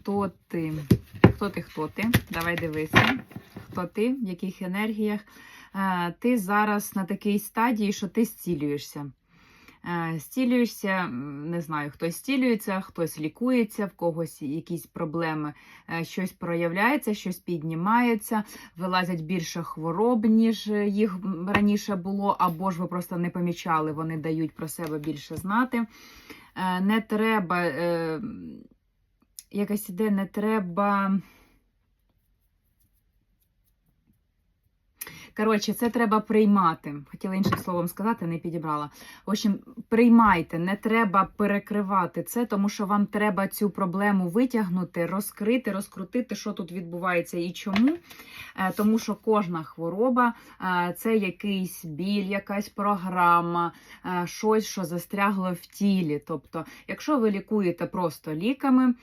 хто ти? Хто ти, хто ти? Давай дивися. Хто ти, в яких енергіях? Е, Ти зараз на такій стадії, що ти зцілюєшся. Е, Зцілюєшся, не знаю, хтось зцілюється, хтось лікується, в когось якісь проблеми, е, щось проявляється, щось піднімається, вилазять більше хвороб, ніж їх раніше було, або ж ви просто не помічали, вони дають про себе більше знати. Е, Не треба, е, якась іде, не треба. Коротше, це треба приймати. Хотіла іншим словом сказати, не підібрала. В общем, приймайте, не треба перекривати це, тому що вам треба цю проблему витягнути, розкрити, розкрутити, що тут відбувається і чому. Е, Тому що кожна хвороба е, це якийсь біль, якась програма, е, щось, що застрягло в тілі. Тобто, якщо ви лікуєте просто ліками,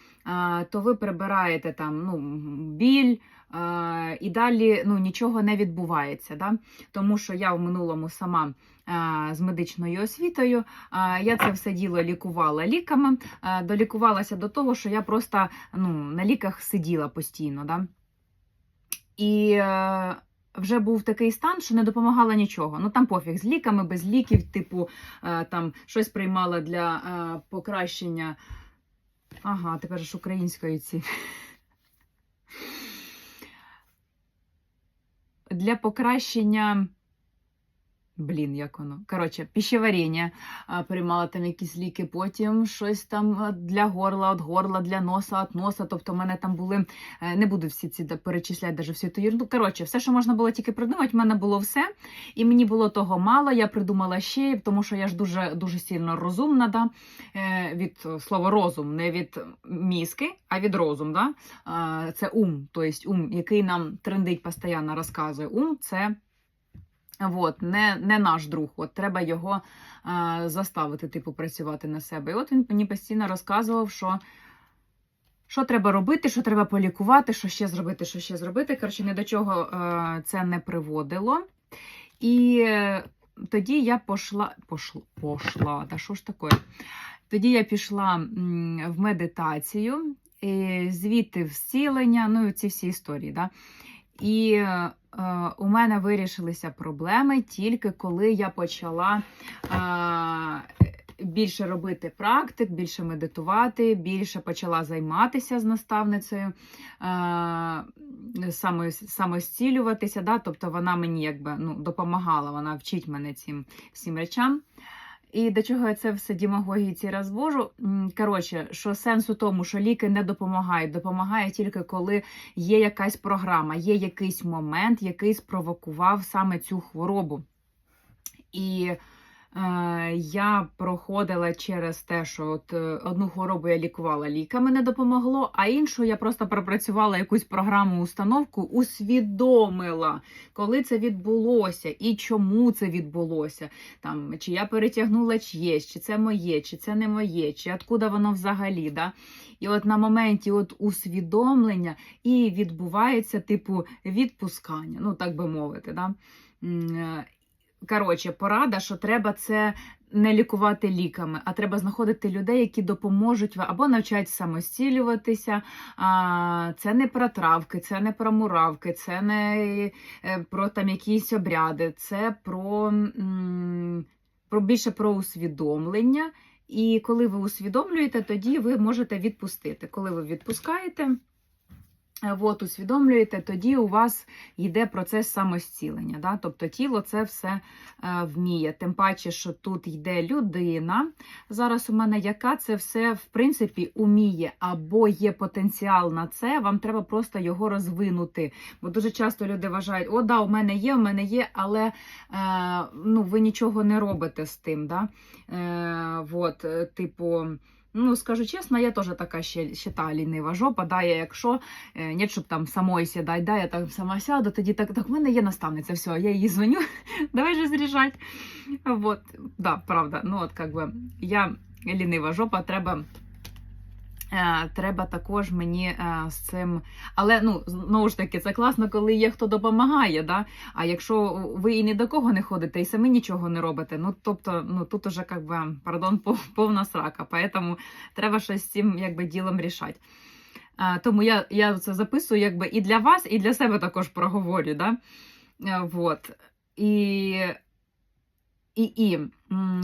то ви прибираєте там ну, біль. І далі ну, нічого не відбувається. Да? Тому що я в минулому сама з медичною освітою, я це все діло лікувала ліками, долікувалася до того, що я просто ну, на ліках сиділа постійно. Да? І е, вже був такий стан, що не допомагало нічого. Ну там пофіг з ліками, без ліків, типу, е, там щось приймала для е, покращення. Ага, тепер ж українською ці. Для покращення. Блін, як воно. Коротше, пищеваріння. А, Приймала там якісь ліки, потім щось там для горла, від горла, для носа, від носа. Тобто, в мене там були. е, Не буду всі ці перечисляти, даже всю ту ерунду. Коротше, все, що можна було тільки придумати, в мене було все. І мені було того мало. Я придумала ще, тому що я ж дуже дуже сильно розумна. Да? Е, Від слова розум, не від мізки, а від розум. Да? Це ум, тобто ум, який нам трендить постійно, розказує. Ум це. От, не, не наш друг, от треба його а, заставити, типу, працювати на себе. І от він мені постійно розказував, що, що треба робити, що треба полікувати, що ще зробити, що ще зробити. Коротше, ні до чого е, це не приводило. І е, тоді я пошла, пошла, пошла, та що ж таке? Тоді я пішла в медитацію, і звідти в зцілення, ну ці всі історії. Да? І е, у мене вирішилися проблеми тільки коли я почала е, більше робити практик, більше медитувати, більше почала займатися з наставницею, е, само, самостілюватися. Да? Тобто вона мені якби ну, допомагала, вона вчить мене цим всім речам. І до чого я це все дімагогії ці розвожу? Коротше, що сенс у тому, що ліки не допомагають, допомагає тільки коли є якась програма, є якийсь момент, який спровокував саме цю хворобу. І я проходила через те, що от е, одну хворобу я лікувала ліками, не допомогло, а іншу я просто пропрацювала якусь програму, установку, усвідомила, коли це відбулося і чому це відбулося. Там, чи я перетягнула чиєсь, чи це моє, чи це не моє, чи откуда воно взагалі. Да? І от на моменті от усвідомлення і відбувається типу відпускання, ну так би мовити. Да? Коротше, порада, що треба це не лікувати ліками, а треба знаходити людей, які допоможуть або навчать самостілюватися. Це не про травки, це не про муравки, це не е, про там якісь обряди, це про, про більше про усвідомлення. І коли ви усвідомлюєте, тоді ви можете відпустити. Коли ви відпускаєте, от, усвідомлюєте, тоді у вас йде процес самостілення. Да? Тобто тіло це все е, вміє. Тим паче, що тут йде людина. Зараз у мене яка це все в принципі уміє або є потенціал на це, вам треба просто його розвинути. Бо дуже часто люди вважають, о, да, у мене є, у мене є, але е, ну, ви нічого не робите з тим. Да? Е, от, е, типу. Ну, скажу чесно, я теж така ще, ще лінива жопа, да, я якщо е, ні, щоб там самої сідати, да, я там сама сяду, тоді так, так в мене є наставниця, все, я її дзвоню, давай же зріжать. Вот, да, правда, ну от как би я лінива жопа, треба. Е, Треба також мені е, з цим, але ну знову ж таки, це класно, коли є хто допомагає. Да? А якщо ви і ні до кого не ходите, і самі нічого не робите, ну тобто, ну тут уже как би, пардон, повна срака. Поэтому треба щось з цим якби ділом рішати. А, тому я, я це записую якби і для вас, і для себе також проговорю. Да? Е, Вот. І, і, і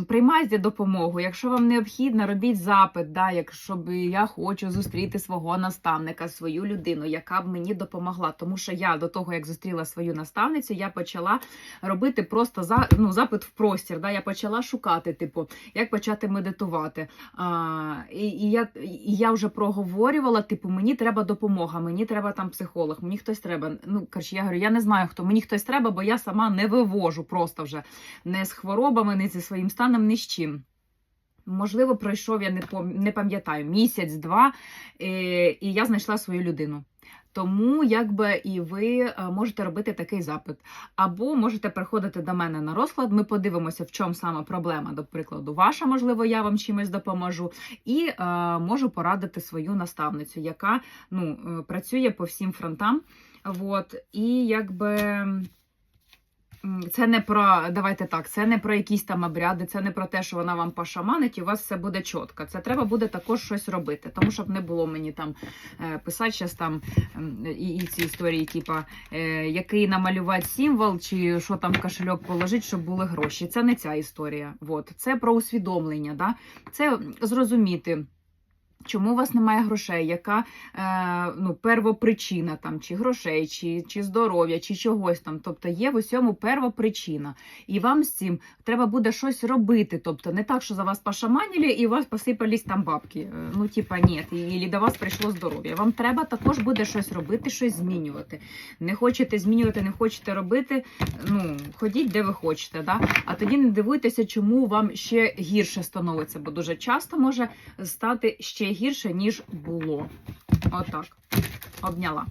приймайте допомогу. Якщо вам необхідно, робіть запит, да, якщо б я хочу зустріти свого наставника, свою людину, яка б мені допомогла. Тому що я до того, як зустріла свою наставницю, я почала робити просто за, ну, запит в простір. Да? Я почала шукати, типу, як почати медитувати. А, і, і, я, і я вже проговорювала, типу, мені треба допомога, мені треба там психолог, мені хтось треба. Ну, коротше, я говорю, я не знаю, хто мені хтось треба, бо я сама не вивожу просто вже не з хворобами, не зі своїм станом, ні з чим. Можливо, пройшов, я не, не пам'ятаю, місяць-два, е, і я знайшла свою людину. Тому якби і ви е, можете робити такий запит. Або можете приходити до мене на розклад. Ми подивимося, в чому саме проблема, до прикладу, ваша, можливо, я вам чимось допоможу, і е, можу порадити свою наставницю, яка ну, е, працює по всім фронтам. Вот, і якби. Це не про давайте так, це не про якісь там обряди, це не про те, що вона вам пошаманить, і у вас все буде чітко. Це треба буде також щось робити, тому щоб не було мені там е, писати щас там і, і ці історії, типа е, який намалювати символ, чи що там кошельок положити, щоб були гроші. Це не ця історія. Вот. Це про усвідомлення, да? це зрозуміти. Чому у вас немає грошей? Яка е, ну, первопричина там, чи грошей, чи, чи здоров'я, чи чогось там? Тобто є в усьому первопричина. І вам з цим треба буде щось робити. Тобто не так, що за вас пошаманили і у вас посипались там бабки. Е, Ну, типа, ні, і до вас прийшло здоров'я. Вам треба також буде щось робити, щось змінювати. Не хочете змінювати, не хочете робити. Ну, ходіть, де ви хочете. Да? А тоді не дивуйтеся, чому вам ще гірше становиться, бо дуже часто може стати ще гірше, ніж було. Отак. Обняла.